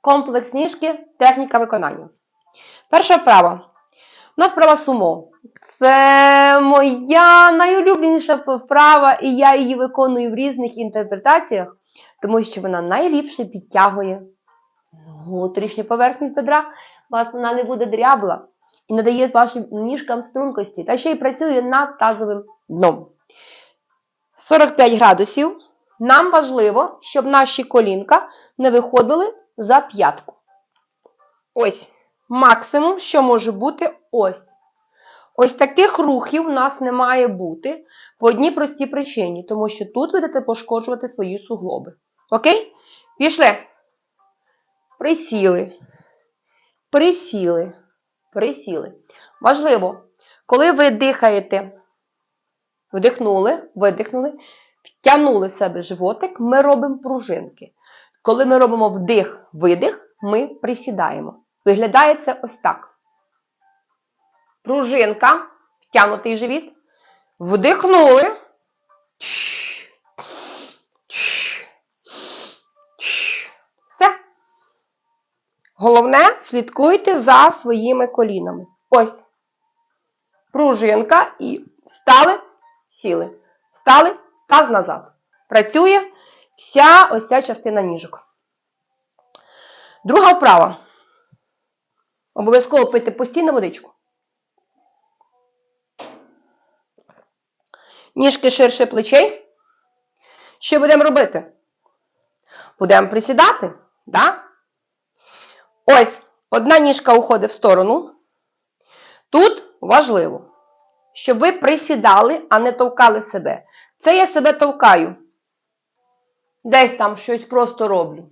комплекс ніжки, техніка виконання. Перша вправа. У нас вправа сумо. Це моя найулюбленіша вправа, і я її виконую в різних інтерпретаціях, тому що вона найліпше підтягує внутрішню поверхність бедра, вас вона не буде дрябла і надає вашим ніжкам стрункості, та ще й працює над тазовим дном. 45 градусів. Нам важливо, щоб наші колінка не виходили за п'ятку. Ось. Максимум, що може бути ось. Ось таких рухів у нас не має бути по одній простій причині, тому що тут ви будете пошкоджувати свої суглоби. Окей? Пішли. Присіли. Присіли. Присіли. Важливо, коли ви дихаєте, вдихнули, видихнули, втягнули в себе животик, ми робимо пружинки. Коли ми робимо вдих-видих, ми присідаємо. Виглядає це ось так. Пружинка, втягнутий живіт. Вдихнули. Все. Головне, слідкуйте за своїми колінами. Ось. Пружинка і стали, сіли. Стали, таз назад. Працює вся ось ця частина ніжок. Друга вправа. Обов'язково пити постійно водичку. Ніжки ширше плечей. Що будемо робити? Будемо присідати, да? Ось, одна ніжка уходить в сторону. Тут важливо, щоб ви присідали, а не товкали себе. Це я себе товкаю. Десь там щось просто роблю.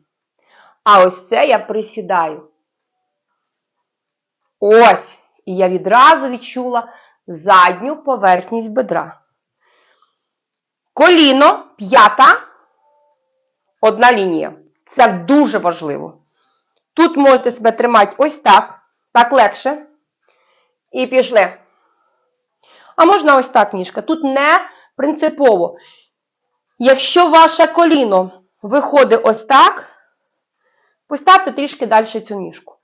А ось це я присідаю. Ось. І я відразу відчула задню поверхність бедра. Коліно, п'ята, одна лінія. Це дуже важливо. Тут можете себе тримати ось так, так легше. І пішли. А можна ось так, ніжка. Тут не принципово. Якщо ваше коліно виходить ось так, поставте трішки далі цю ніжку.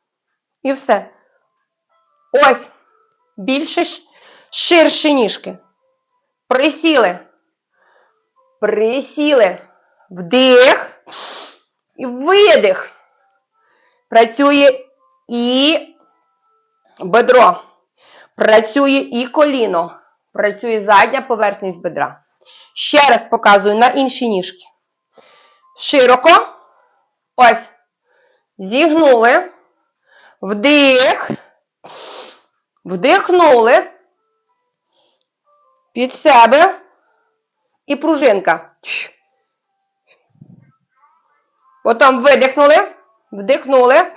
І все. Ось. Більше ширші ніжки. Присіли. Присіли. Вдих. І видих. Працює і бедро. Працює і коліно. Працює задня поверхність бедра. Ще раз показую на інші ніжки. Широко. Ось. Зігнули. Вдих. Вдихнули. Під себе. І пружинка. Потім видихнули. Вдихнули.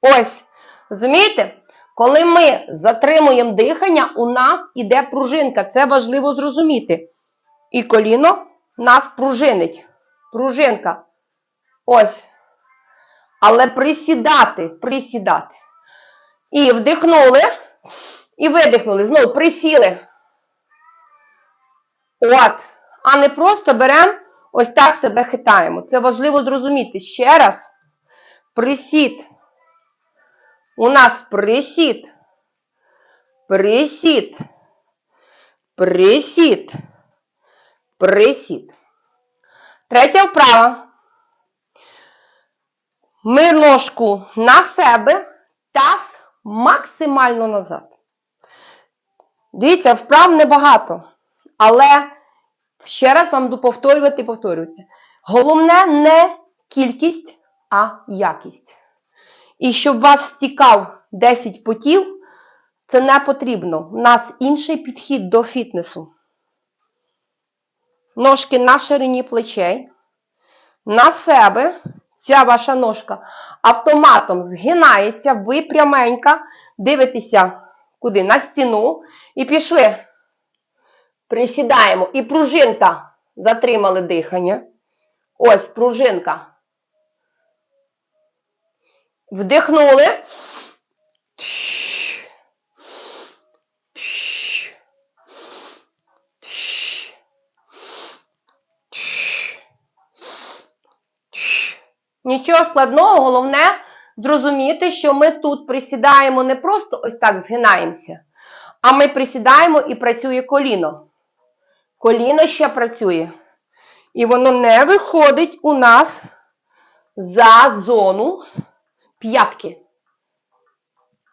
Ось. Розумієте? Коли ми затримуємо дихання, у нас іде пружинка. Це важливо зрозуміти. І коліно нас пружинить. Пружинка. Ось. Але присідати, присідати. І вдихнули. І видихнули. Знову присіли. От. А не просто беремо, ось так себе хитаємо. Це важливо зрозуміти. Ще раз. Присід. У нас присід. Присід. Присід. Присід. Третя вправа. Ми ножку на себе, таз максимально назад. Дивіться, вправ небагато. Але ще раз вам буду повторювати і повторювати. Головне не кількість, а якість. І щоб вас стікав 10 потів, це не потрібно. У нас інший підхід до фітнесу. Ножки на ширині плечей. На себе ця ваша ножка автоматом згинається, ви пряменька, дивитеся куди? На стіну. І пішли. Присідаємо. І пружинка. Затримали дихання. Ось пружинка. Вдихнули. Нічого складного, головне зрозуміти, що ми тут присідаємо не просто ось так згинаємося, а ми присідаємо і працює коліно. Коліно ще працює. І воно не виходить у нас за зону п'ятки.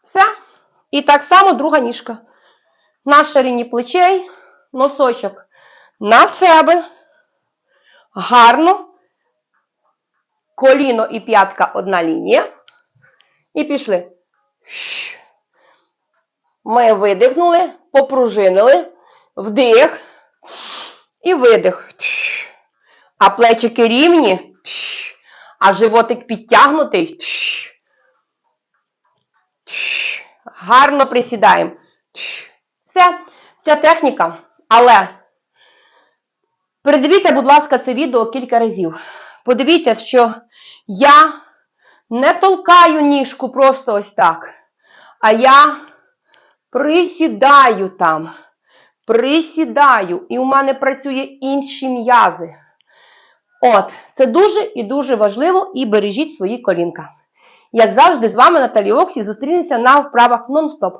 Все. І так само друга ніжка. На ширині плечей, носочок на себе. Гарно. Коліно і п'ятка одна лінія. І пішли. Ми видихнули, попружинили, вдих і видих. А плечики рівні, а животик підтягнутий. Гарно присідаємо. Все, вся техніка. Але передивіться, будь ласка, це відео кілька разів. Подивіться, що я не толкаю ніжку просто ось так, а я присідаю там. Присідаю, і у мене працює інші м'язи. От, це дуже і дуже важливо, і бережіть свої колінка. Як завжди, з вами Наталі Оксі зустрінемося на вправах нон-стоп.